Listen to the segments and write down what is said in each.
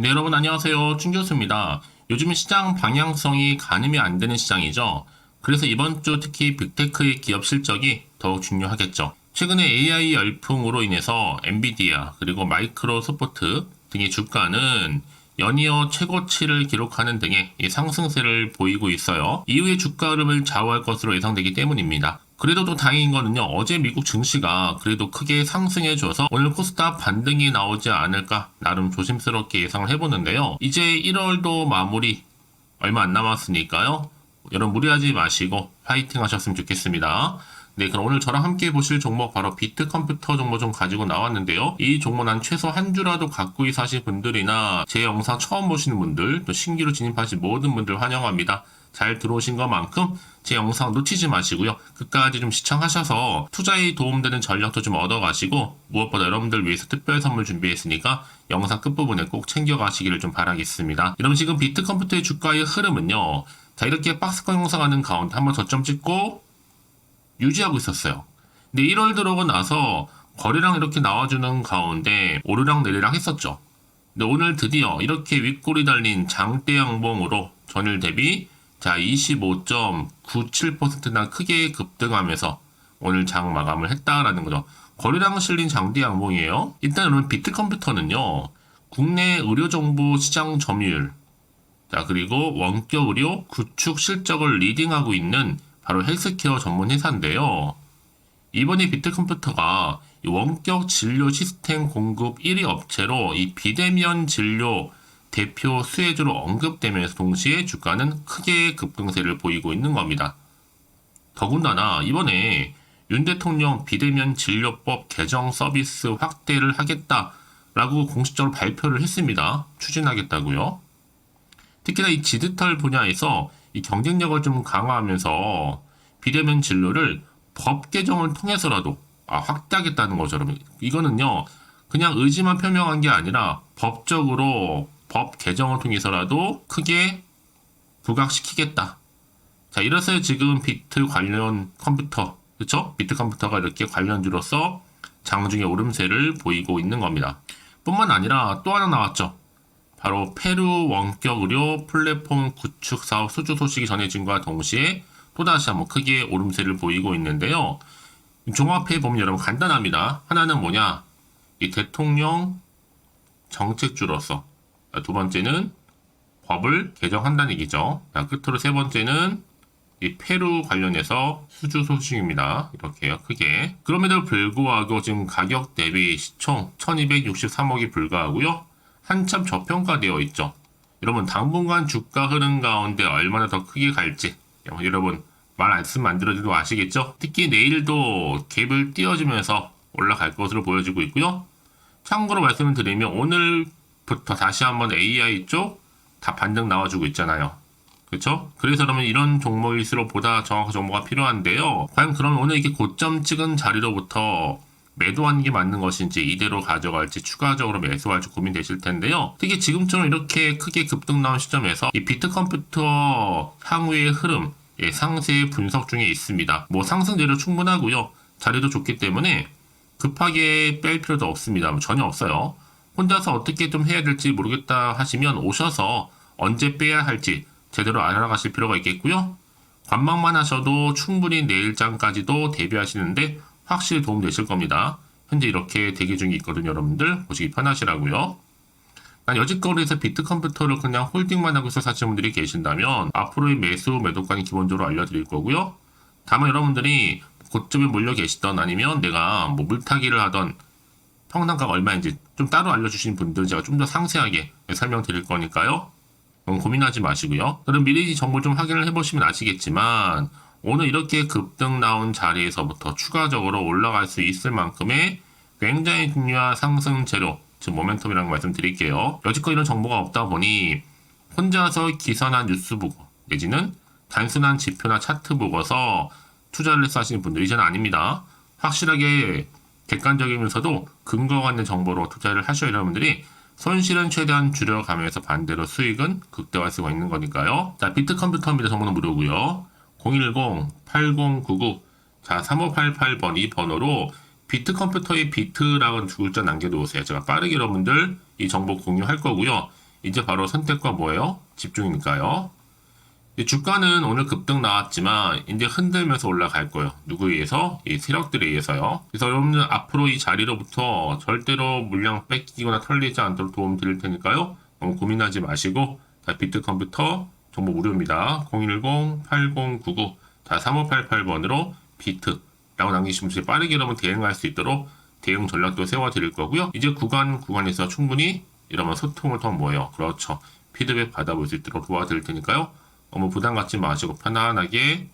네, 여러분 안녕하세요. 충교수입니다. 요즘 시장 방향성이 가늠이 안 되는 시장이죠. 그래서 이번 주 특히 빅테크의 기업 실적이 더욱 중요하겠죠. 최근에 AI 열풍으로 인해서 엔비디아 그리고 마이크로소프트 등의 주가는 연이어 최고치를 기록하는 등의 이 상승세를 보이고 있어요. 이후의 주가 흐름을 좌우할 것으로 예상되기 때문입니다. 그래도 또 다행인 거는요, 어제 미국 증시가 그래도 크게 상승해줘서 오늘 코스닥 반등이 나오지 않을까, 나름 조심스럽게 예상을 해보는데요. 이제 1월도 마무리 얼마 안 남았으니까요. 여러분 무리하지 마시고 파이팅 하셨으면 좋겠습니다. 네, 그럼 오늘 저랑 함께 보실 종목 바로 비트 컴퓨터 정보 좀 가지고 나왔는데요. 이 종목 난 최소 한 주라도 갖고 있으신 분들이나 제 영상 처음 보시는 분들, 또 신규로 진입하신 모든 분들 환영합니다. 잘 들어오신 것만큼 제 영상 놓치지 마시고요. 끝까지 좀 시청하셔서 투자에 도움되는 전략도 좀 얻어가시고 무엇보다 여러분들 위해서 특별 선물 준비했으니까 영상 끝부분에 꼭 챙겨가시기를 좀 바라겠습니다. 여러분 지금 비트 컴퓨터의 주가의 흐름은요. 자 이렇게 박스권 형성하는 가운데 한번 저점 찍고 유지하고 있었어요. 근데 1월 들어오고 나서 거래량 이렇게 나와주는 가운데 오르락 내리락 했었죠. 근데 오늘 드디어 이렇게 윗골이 달린 장대 양봉으로 전일 대비 자 25.97%나 크게 급등하면서 오늘 장 마감을 했다라는 거죠. 거래량 실린 장대 양봉이에요. 일단 여러분 비트 컴퓨터는요. 국내 의료 정보 시장 점유율 자 그리고 원격 의료 구축 실적을 리딩하고 있는 바로 헬스케어 전문 회사인데요. 이번에 비트컴퓨터가 이 원격 진료 시스템 공급 1위 업체로 이 비대면 진료 대표 수혜주로 언급되면서 동시에 주가는 크게 급등세를 보이고 있는 겁니다. 더군다나 이번에 윤 대통령 비대면 진료법 개정 서비스 확대를 하겠다라고 공식적으로 발표를 했습니다. 추진하겠다고요. 특히나 이 디지털 분야에서 이 경쟁력을 좀 강화하면서 비대면 진료를 법 개정을 통해서라도 아, 확대하겠다는 거죠. 이거는요, 그냥 의지만 표명한 게 아니라 법적으로 법 개정을 통해서라도 크게 부각시키겠다. 자, 이래서 지금 비트 관련 컴퓨터, 그쵸? 비트 컴퓨터가 이렇게 관련주로서 장중의 오름세를 보이고 있는 겁니다. 뿐만 아니라 또 하나 나왔죠. 바로 페루 원격 의료 플랫폼 구축 사업 수주 소식이 전해진과 동시에 또다시 한번 크게 오름세를 보이고 있는데요. 종합해 보면 여러분 간단합니다. 하나는 뭐냐? 이 대통령 정책주로서 두 번째는 법을 개정한다는 얘기죠. 자, 끝으로 세 번째는 이 페루 관련해서 수주 소식입니다. 이렇게요, 크게. 그럼에도 불구하고 지금 가격 대비 시총 1263억이 불과하고요. 한참 저평가되어 있죠. 여러분 당분간 주가 흐름 가운데 얼마나 더 크게 갈지 여러분 말 안 쓰면 안 들어도 아시겠죠? 특히 내일도 갭을 띄워주면서 올라갈 것으로 보여지고 있고요. 참고로 말씀을 드리면 오늘 부터 다시 한번 AI 쪽 다 반등 나와주고 있잖아요. 그렇죠? 그래서 그러면 이런 종목일수록 보다 정확한 정보가 필요한데요. 과연 그러면 오늘 이렇게 고점 찍은 자리로부터 매도하는 게 맞는 것인지 이대로 가져갈지 추가적으로 매수할지 고민되실 텐데요. 특히 지금처럼 이렇게 크게 급등 나온 시점에서 이 비트 컴퓨터 향후의 흐름 예, 상세 분석 중에 있습니다. 뭐 상승 내로 충분하고요. 자리도 좋기 때문에 급하게 뺄 필요도 없습니다. 뭐 전혀 없어요. 혼자서 어떻게 좀 해야 될지 모르겠다 하시면 오셔서 언제 빼야 할지 제대로 알아가실 필요가 있겠고요. 관망만 하셔도 충분히 내일장까지도 대비하시는데 확실히 도움 되실 겁니다. 현재 이렇게 대기 중에 있거든요, 여러분들. 보시기 편하시라고요. 난 여지거리에서 비트 컴퓨터를 그냥 홀딩만 하고 있어 사시는 분들이 계신다면 앞으로의 매수 매도관이 기본적으로 알려드릴 거고요. 다만 여러분들이 고점에 몰려 계시던 아니면 내가 뭐 물타기를 하던 평당가가 얼마인지 좀 따로 알려주신 분들 제가 좀 더 상세하게 설명드릴 거니까요. 고민하지 마시고요. 그럼 미리 정보 좀 확인을 해보시면 아시겠지만 오늘 이렇게 급등 나온 자리에서부터 추가적으로 올라갈 수 있을 만큼의 굉장히 중요한 상승 재료, 즉 모멘텀이라는 말씀 드릴게요. 여지껏 이런 정보가 없다 보니 혼자서 기사나 뉴스 보고 내지는 단순한 지표나 차트 보고서 투자를 해서 하시는 분들이 저는 아닙니다. 확실하게 객관적이면서도 근거가 있는 정보로 투자를 하셔야 여러분들이 손실은 최대한 줄여가면서 반대로 수익은 극대화할 수가 있는 거니까요. 자, 비트 컴퓨터입니다. 정보는 무료고요. 010-8099 자, 3588번 이 번호로 비트 컴퓨터의 비트라는 두 글자 남겨놓으세요. 제가 빠르게 여러분들 이 정보 공유할 거고요. 이제 바로 선택과 뭐예요? 집중이니까요. 이 주가는 오늘 급등 나왔지만 이제 흔들면서 올라갈 거예요. 누구에 의해서? 이 세력들에 의해서요. 그래서 여러분들 앞으로 이 자리로부터 절대로 물량 뺏기거나 털리지 않도록 도움 드릴 테니까요. 너무 고민하지 마시고 자, 비트 컴퓨터 정보 무료입니다. 010-8099 자, 3588번으로 비트 라고 남기시면 이제 빠르게 여러분 대응할 수 있도록 대응 전략도 세워 드릴 거고요. 이제 구간 구간에서 충분히 이러면 소통을 더 뭐예요? 그렇죠. 피드백 받아볼 수 있도록 도와드릴 테니까요. 너무 부담 갖지 마시고 편안하게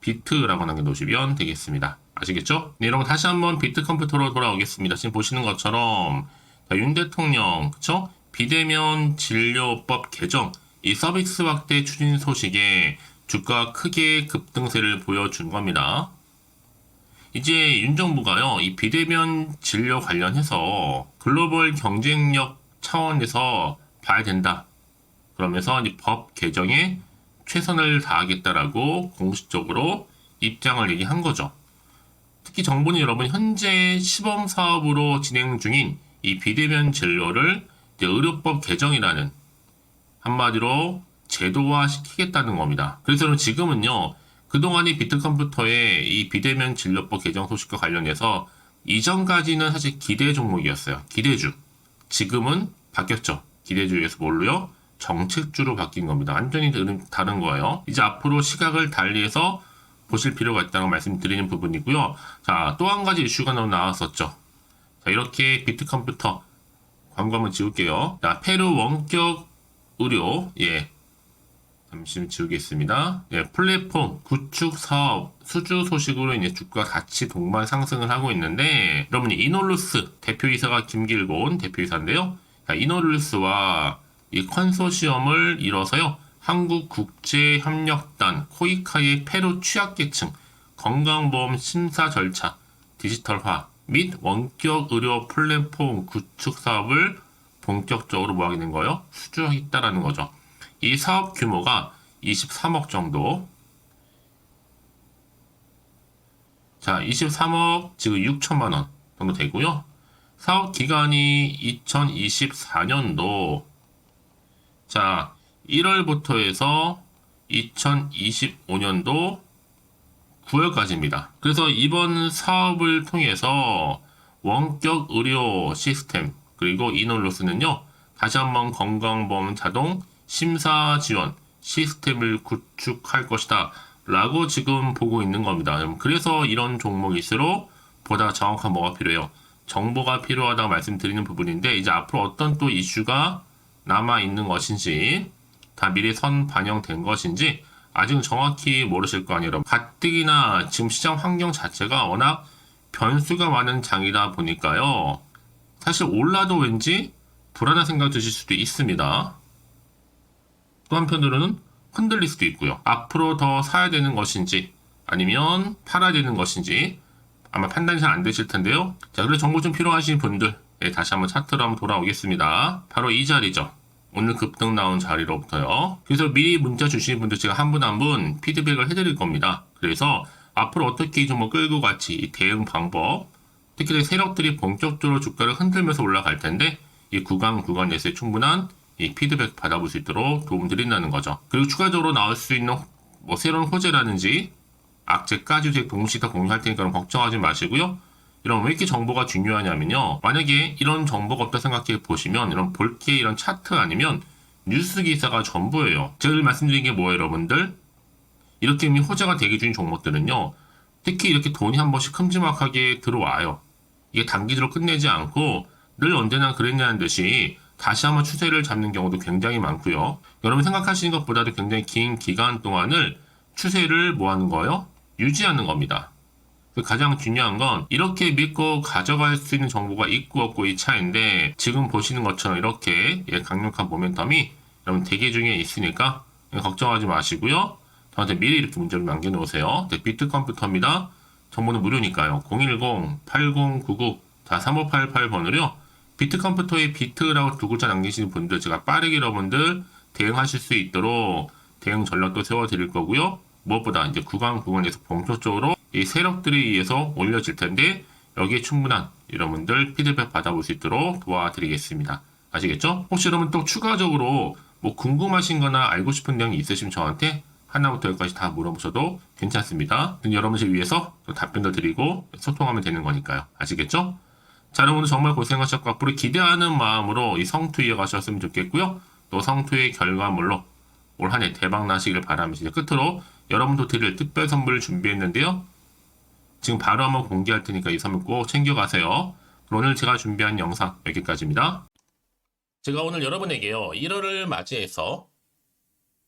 비트라고 남겨놓으시면 되겠습니다. 아시겠죠? 네, 여러분 다시 한번 비트 컴퓨터로 돌아오겠습니다. 지금 보시는 것처럼 자, 윤 대통령 그쵸? 비대면 진료법 개정 이 서비스 확대 추진 소식에 주가 크게 급등세를 보여준 겁니다. 이제 윤 정부가요, 이 비대면 진료 관련해서 글로벌 경쟁력 차원에서 봐야 된다. 그러면서 이제 법 개정에 최선을 다하겠다라고 공식적으로 입장을 얘기한 거죠. 특히 정부는 여러분 현재 시범 사업으로 진행 중인 이 비대면 진료를 의료법 개정이라는 한마디로 제도화 시키겠다는 겁니다. 그래서 지금은요, 그동안의 비트컴퓨터의 이 비대면 진료법 개정 소식과 관련해서 이전까지는 사실 기대 종목이었어요. 기대주. 지금은 바뀌었죠. 기대주에서 뭘로요? 정책주로 바뀐 겁니다. 완전히 다른- 거예요. 이제 앞으로 시각을 달리해서 보실 필요가 있다는 말씀드리는 부분이고요. 자, 또 한 가지 이슈가 나왔었죠. 자, 이렇게 비트 컴퓨터 광고 한번 지울게요. 자, 페루 원격 의료, 예. 잠시 지우겠습니다. 예, 플랫폼 구축 사업 수주 소식으로 이제 주가 같이 동반 상승을 하고 있는데 여러분이 이노루스 대표이사가 김길곤 대표이사인데요. 자, 이노루스와 이 컨소시엄을 이뤄서요. 한국국제협력단 코이카의 페루 취약계층 건강보험 심사 절차 디지털화 및 원격 의료 플랫폼 구축 사업을 본격적으로 뭐 하게 된 거예요? 수주하겠다라는 거죠. 이 사업 규모가 23억 정도. 자, 23억 지금 6천만 원 정도 되고요. 사업 기간이 2024년도 자, 1월부터 해서 2025년도 9월까지입니다. 그래서 이번 사업을 통해서 원격 의료 시스템 그리고 이놀로스는요 다시 한번 건강보험 자동 심사 지원 시스템을 구축할 것이다 라고 지금 보고 있는 겁니다. 그래서 이런 종목일수록 보다 정확한 뭐가 필요해요. 정보가 필요하다고 말씀드리는 부분인데 이제 앞으로 어떤 또 이슈가 남아 있는 것인지 다 미리 선 반영된 것인지 아직은 정확히 모르실 거 아니에요. 가뜩이나 지금 시장 환경 자체가 워낙 변수가 많은 장이다 보니까요. 사실 올라도 왠지 불안한 생각 드실 수도 있습니다. 또 한편으로는 흔들릴 수도 있고요. 앞으로 더 사야 되는 것인지 아니면 팔아야 되는 것인지 아마 판단이 잘 안 되실 텐데요. 자, 그래서 정보 좀 필요하신 분들 예, 다시 한번 차트로 한번 돌아오겠습니다. 바로 이 자리죠. 오늘 급등 나온 자리로부터요. 그래서 미리 문자 주시는 분들 제가 한 분 한 분 피드백을 해드릴 겁니다. 그래서 앞으로 어떻게 이 종목 끌고 같이 이 대응 방법, 특히 세력들이 본격적으로 주가를 흔들면서 올라갈 텐데 이 구간 구간에서의 충분한 이 피드백 받아볼 수 있도록 도움 드린다는 거죠. 그리고 추가적으로 나올 수 있는 뭐 새로운 호재라든지 악재까지 제 동시 다 공유할 테니까 걱정하지 마시고요. 이런 왜 이렇게 정보가 중요하냐면요. 만약에 이런 정보가 없다 생각해 보시면 이런 볼게 이런 차트 아니면 뉴스 기사가 전부예요. 제가 늘 말씀드린 게 뭐예요, 여러분들? 이렇게 이미 호재가 대기 중인 종목들은요. 특히 이렇게 돈이 한 번씩 큼지막하게 들어와요. 이게 단기적으로 끝내지 않고 늘 언제나 그랬냐는 듯이 다시 한번 추세를 잡는 경우도 굉장히 많고요. 여러분 생각하시는 것보다도 굉장히 긴 기간 동안을 추세를 뭐 하는 거예요? 유지하는 겁니다. 그 가장 중요한 건 이렇게 믿고 가져갈 수 있는 정보가 있고 없고 이 차인데 지금 보시는 것처럼 이렇게 예, 강력한 모멘텀이 여러분 대기 중에 있으니까 걱정하지 마시고요. 저한테 미리 이렇게 문제를 남겨놓으세요. 네, 비트 컴퓨터입니다. 정보는 무료니까요. 010-8099자 3588번으로요. 비트 컴퓨터에 비트라고 두 글자 남기시는 분들 제가 빠르게 여러분들 대응하실 수 있도록 대응 전략도 세워드릴 거고요. 무엇보다 이제 구간 구간에서 본격적으로 이 세력들에 의해서 올려질 텐데 여기에 충분한 여러분들 피드백 받아볼 수 있도록 도와드리겠습니다. 아시겠죠? 혹시 여러분 또 추가적으로 뭐 궁금하신 거나 알고 싶은 내용이 있으시면 저한테 하나부터 열까지 다 물어보셔도 괜찮습니다. 여러분을 위해서 또 답변도 드리고 소통하면 되는 거니까요. 아시겠죠? 자, 여러분 정말 고생하셨고 앞으로 기대하는 마음으로 이 성투 이어가셨으면 좋겠고요. 또 성투의 결과물로 올 한 해 대박 나시기를 바라면서 끝으로 여러분도 드릴 특별 선물을 준비했는데요. 지금 바로 한번 공개할 테니까 이 선물 꼭 챙겨가세요. 오늘 제가 준비한 영상 여기까지입니다. 제가 오늘 여러분에게요. 1월을 맞이해서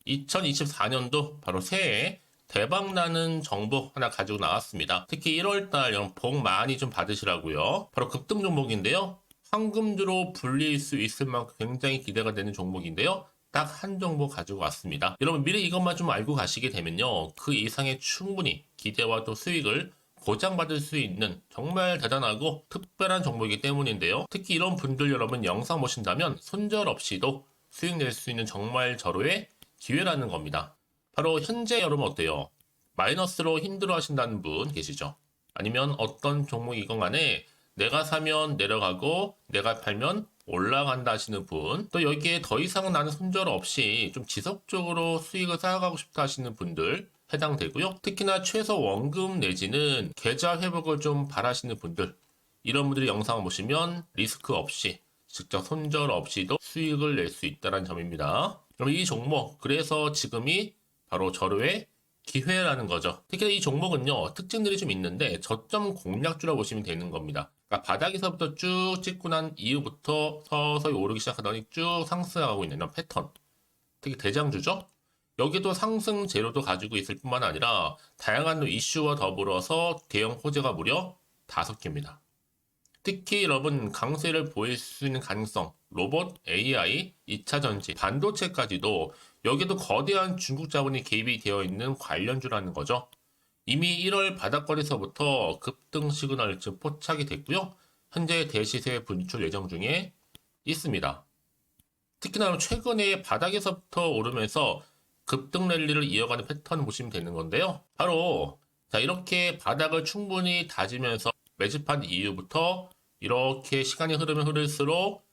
2024년도 바로 새해 대박 나는 정보 하나 가지고 나왔습니다. 특히 1월달 여러분 복 많이 좀 받으시라고요. 바로 급등 종목인데요. 황금주로 불릴 수 있을 만큼 굉장히 기대가 되는 종목인데요. 딱한 종목 가지고 왔습니다. 여러분 미리 이것만 좀 알고 가시게 되면요. 그 이상의 충분히 기대와 또 수익을 보장받을 수 있는 정말 대단하고 특별한 종목이기 때문인데요. 특히 이런 분들 여러분 영상 보신다면 손절 없이도 수익 낼 수 있는 정말 절호의 기회라는 겁니다. 바로 현재 여러분 어때요? 마이너스로 힘들어 하신다는 분 계시죠? 아니면 어떤 종목이건 간에 내가 사면 내려가고 내가 팔면 올라간다 하시는 분, 또 여기에 더 이상 나는 손절 없이 좀 지속적으로 수익을 쌓아가고 싶다 하시는 분들 해당되고요. 특히나 최소 원금 내지는 계좌 회복을 좀 바라시는 분들, 이런 분들이 영상을 보시면 리스크 없이 직접 손절 없이도 수익을 낼 수 있다는 점입니다. 그럼 이 종목, 그래서 지금이 바로 절호의 기회라는 거죠. 특히 이 종목은요, 특징들이 좀 있는데 저점 공략주라 보시면 되는 겁니다. 그러니까 바닥에서부터 쭉 찍고 난 이후부터 서서히 오르기 시작하더니 쭉 상승하고 있는 패턴. 특히 대장주죠? 여기도 상승 재료도 가지고 있을 뿐만 아니라 다양한 이슈와 더불어서 대형 호재가 무려 다섯 개입니다. 특히 여러분 강세를 보일 수 있는 가능성, 로봇, AI, 2차 전지, 반도체까지도 여기도 거대한 중국 자본이 개입이 되어 있는 관련주라는 거죠. 이미 1월 바닥거리서부터 급등 시그널 즉 포착이 됐고요. 현재 대시세 분출 예정 중에 있습니다. 특히나 최근에 바닥에서부터 오르면서 급등 랠리를 이어가는 패턴을 보시면 되는 건데요. 바로 자 이렇게 바닥을 충분히 다지면서 매집한 이후부터 이렇게 시간이 흐르면 흐를수록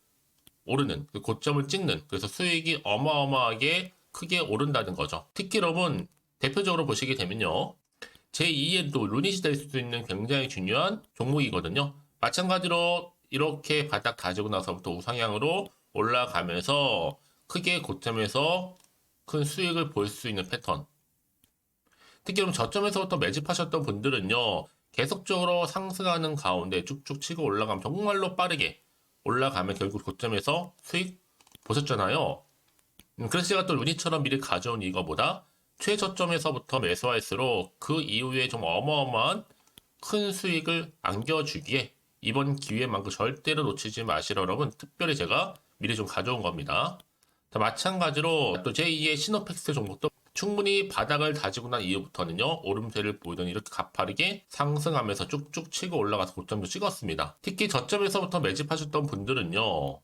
오르는 그 고점을 찍는 그래서 수익이 어마어마하게 크게 오른다는 거죠. 여러분 대표적으로 보시게 되면요. 제2의 또 루닛이 될 수도 있는 굉장히 중요한 종목이거든요. 마찬가지로 이렇게 바닥 다지고 나서부터 우상향으로 올라가면서 크게 고점에서 큰 수익을 볼 수 있는 패턴. 특히 그럼 저점에서부터 매집하셨던 분들은요, 계속적으로 상승하는 가운데 쭉쭉 치고 올라가면 정말로 빠르게 올라가면 결국 고점에서 수익 보셨잖아요. 음, 그래서 제가 또 루니처럼 미리 가져온 이거보다 최저점에서부터 매수할수록 그 이후에 좀 어마어마한 큰 수익을 안겨주기에 이번 기회만큼 절대로 놓치지 마시라 여러분 특별히 제가 미리 좀 가져온 겁니다. 자, 마찬가지로 또 제2의 시노팩스 종목도 충분히 바닥을 다지고 난 이후부터는요 오름세를 보이던 이렇게 가파르게 상승하면서 쭉쭉 치고 올라가서 고점도 찍었습니다. 특히 저점에서부터 매집하셨던 분들은요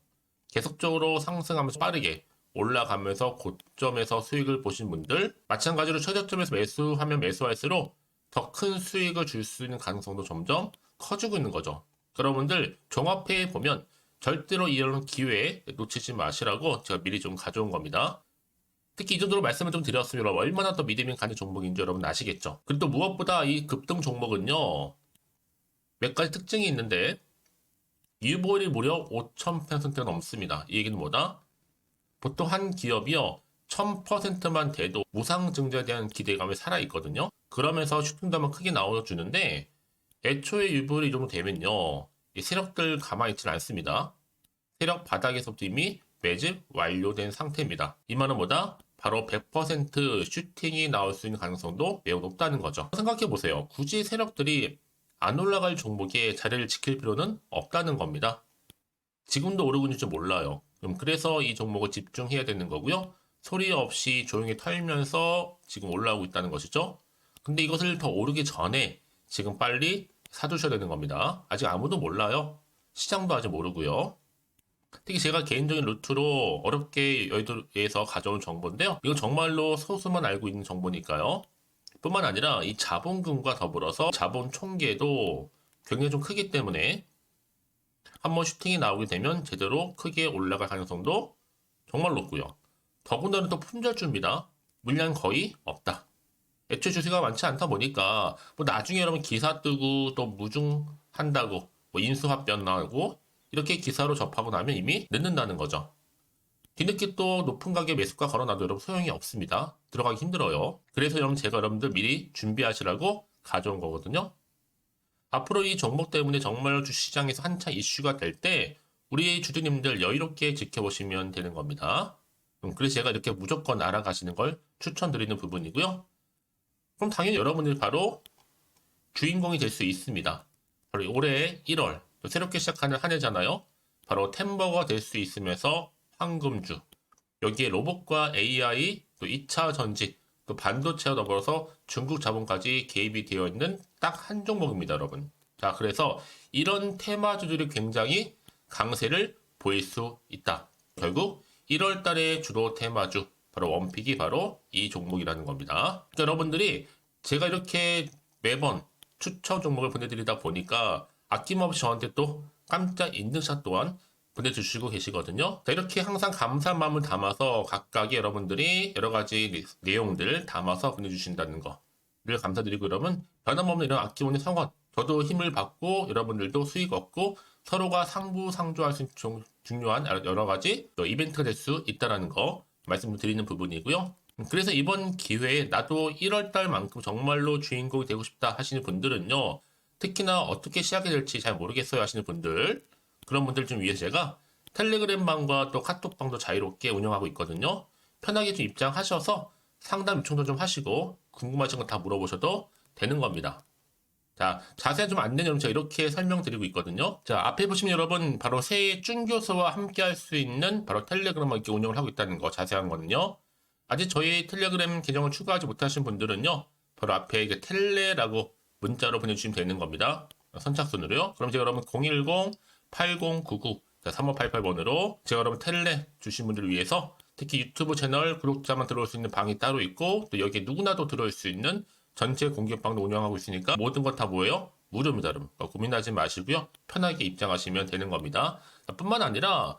계속적으로 상승하면서 빠르게 올라가면서 고점에서 수익을 보신 분들 마찬가지로 최저점에서 매수하면 매수할수록 더 큰 수익을 줄 수 있는 가능성도 점점 커지고 있는 거죠. 여러분들 종합해 보면 절대로 이런 기회에 놓치지 마시라고 제가 미리 좀 가져온 겁니다. 특히 이 정도로 말씀을 좀 드렸으면 얼마나 더 믿음이 가는 종목인지 여러분 아시겠죠? 그리고 또 무엇보다 이 급등 종목은요 몇 가지 특징이 있는데 유보율이 무려 5,000%가 넘습니다. 이 얘기는 뭐다? 보통 한 기업이요 1000%만 돼도 무상 증자에 대한 기대감이 살아있거든요. 그러면서 슈팅도 크게 나와주는데 애초에 유보율이 이 정도 되면요 이 세력들 가만히 있지는 않습니다. 세력 바닥에서부터 이미 매집 완료된 상태입니다. 이 말은 뭐다? 바로 100% 슈팅이 나올 수 있는 가능성도 매우 높다는 거죠. 생각해 보세요. 굳이 세력들이 안 올라갈 종목에 자리를 지킬 필요는 없다는 겁니다. 지금도 오르고 있는지 몰라요. 그럼 그래서 이 종목을 집중해야 되는 거고요. 소리 없이 조용히 털면서 지금 올라오고 있다는 것이죠. 근데 이것을 더 오르기 전에 지금 빨리 사두셔야 되는 겁니다. 아직 아무도 몰라요. 시장도 아직 모르고요. 특히 제가 개인적인 루트로 어렵게 여의도에서 가져온 정보인데요. 이건 정말로 소수만 알고 있는 정보니까요. 뿐만 아니라 이 자본금과 더불어서 자본 총계도 굉장히 좀 크기 때문에 한번 슈팅이 나오게 되면 제대로 크게 올라갈 가능성도 정말 높고요. 더군다나 또 품절주입니다. 물량 거의 없다. 애초에 주식가 많지 않다 보니까 뭐 나중에 여러분 기사 뜨고 또 무중한다고 뭐 인수합병 나오고 이렇게 기사로 접하고 나면 이미 늦는다는 거죠. 뒤늦게 또 높은 가격 매수가 걸어놔도 여러분 소용이 없습니다. 들어가기 힘들어요. 그래서 여러분 제가 여러분들 미리 준비하시라고 가져온 거거든요. 앞으로 이 종목 때문에 정말 주시장에서 한창 이슈가 될 때 우리 주주님들 여유롭게 지켜보시면 되는 겁니다. 음, 그래서 제가 이렇게 무조건 알아가시는 걸 추천드리는 부분이고요. 그럼 당연히 여러분들이 바로 주인공이 될 수 있습니다. 바로 올해 1월 또 새롭게 시작하는 한 해잖아요. 바로 템버가 될 수 있으면서 황금주 여기에 로봇과 AI 또 2차 전지 또 반도체와 더불어서 중국 자본까지 개입이 되어 있는 딱 한 종목입니다, 여러분. 자, 그래서 이런 테마주들이 굉장히 강세를 보일 수 있다. 결국 1월 달에 주로 테마주 바로 원픽이 바로 이 종목이라는 겁니다. 그러니까 여러분들이 제가 이렇게 매번 추천 종목을 보내드리다 보니까 아낌없이 저한테 또 깜짝 인증샷 또한 보내주시고 계시거든요. 자, 이렇게 항상 감사한 마음을 담아서 각각의 여러분들이 여러 가지 내- 내용들 담아서 보내주신다는 거를 감사드리고 여러분 변함없는 이런 아낌없는 성원 저도 힘을 받고 여러분들도 수익 얻고 서로가 상부상조할 수 있는 종- 중요한 여러 가지 또 이벤트가 될 수 있다는 거 말씀드리는 부분이고요. 그래서 이번 기회에 나도 1월 달만큼 정말로 주인공이 되고 싶다 하시는 분들은요. 특히나 어떻게 시작이 될지 잘 모르겠어요 하시는 분들 그런 분들 좀 위해서 제가 텔레그램 방과 또 카톡 방도 자유롭게 운영하고 있거든요. 편하게 좀 입장하셔서 상담 요청도 좀 하시고 궁금하신 거 다 물어보셔도 되는 겁니다. 자, 자세한 좀 안내 내용 제가 이렇게 설명드리고 있거든요. 자, 앞에 보시면 여러분 바로 새해 쭌교수와 함께 할 수 있는 바로 텔레그램을 이렇게 운영을 하고 있다는 거 자세한 거는요. 아직 저희 텔레그램 계정을 추가하지 못하신 분들은요. 바로 앞에 이게 텔레라고 문자로 보내주시면 되는 겁니다. 선착순으로요. 그럼 제가 여러분 010-8099 3588번으로 제가 여러분 텔레 주신 분들을 위해서 특히 유튜브 채널 구독자만 들어올 수 있는 방이 따로 있고 또 여기에 누구나도 들어올 수 있는 전체 공개방도 운영하고 있으니까 모든 것다 뭐예요? 무료입니다, 여러분. 그러니까 고민하지 마시고요. 편하게 입장하시면 되는 겁니다. 뿐만 아니라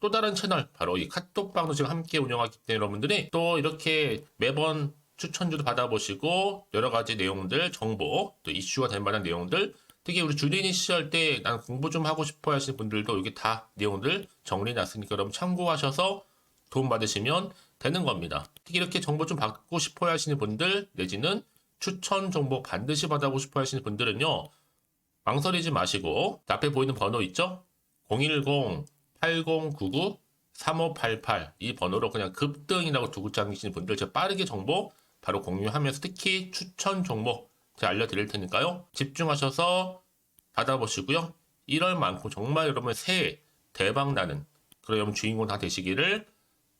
또 다른 채널 바로 이 카톡방도 지금 함께 운영하기 때문에 여러분들이 또 이렇게 매번 추천주도 받아보시고 여러 가지 내용들 정보 또 이슈가 될 만한 내용들 특히 우리 주린이 시절 때 난 공부 좀 하고 싶어 하시는 분들도 여기 다 내용들 정리해 놨으니까 여러분 참고하셔서 도움 받으시면 되는 겁니다. 이렇게 정보 좀 받고 싶어 하시는 분들 내지는 추천 정보 반드시 받아보고 싶어 하시는 분들은요. 망설이지 마시고 앞에 보이는 번호 있죠? 010-8099-3588 이 번호로 그냥 급등이라고 두고 잠기시는 분들 제가 빠르게 정보 바로 공유하면서 특히 추천 종목 제가 알려드릴 테니까요. 집중하셔서 받아보시고요. 1월만큼 정말 여러분 새해 대박 나는 그런 여러분 주인공 다 되시기를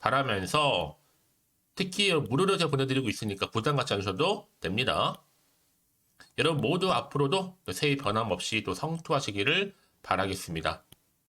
바라면서 특히 무료로 제가 보내드리고 있으니까 부담 갖지 않으셔도 됩니다. 여러분 모두 앞으로도 새해 변함없이 또 성투하시기를 바라겠습니다.